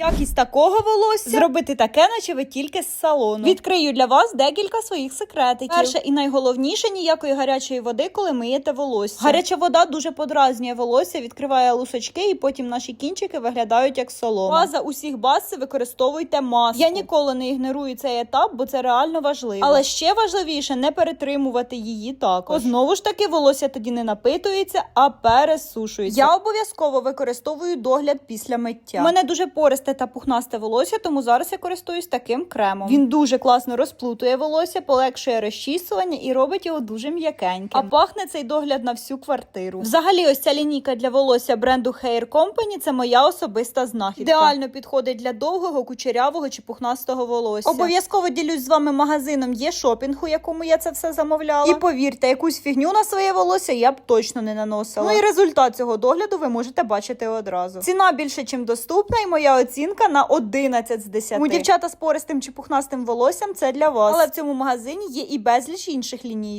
Якість такого волосся зробити таке, наче ви тільки з салону. Відкрию для вас декілька своїх секретиків. Перше і найголовніше ніякої гарячої води, коли миєте волосся. Гаряча вода дуже подразнює волосся, відкриває лусочки, і потім наші кінчики виглядають як солома. База усіх баз це використовуйте маску. Я ніколи не ігнорую цей етап, бо це реально важливо. Але ще важливіше не перетримувати її також. Знову ж таки волосся тоді не напитується, а пересушується. Я обов'язково використовую догляд після миття. У мене дуже пористе та пухнасте волосся, тому зараз я користуюсь таким кремом. Він дуже класно розплутує волосся, полегшує розчісування і робить його дуже м'якеньким. А пахне цей догляд на всю квартиру. Взагалі, ось ця лінійка для волосся бренду Hair Company – це моя особиста знахідка. Ідеально підходить для довгого, кучерявого чи пухнастого волосся. Обов'язково ділюсь з вами магазином є шопінг, у якому я це все замовляла. І повірте, якусь фігню на своє волосся я б точно не наносила. Ну і результат цього догляду ви можете бачити одразу. Ціна більше, чим доступна, і моя оцінка на 11 з 10. Тому дівчата з пористим чи пухнастим волоссям це для вас. Але в цьому магазині є і безліч інших лінійок.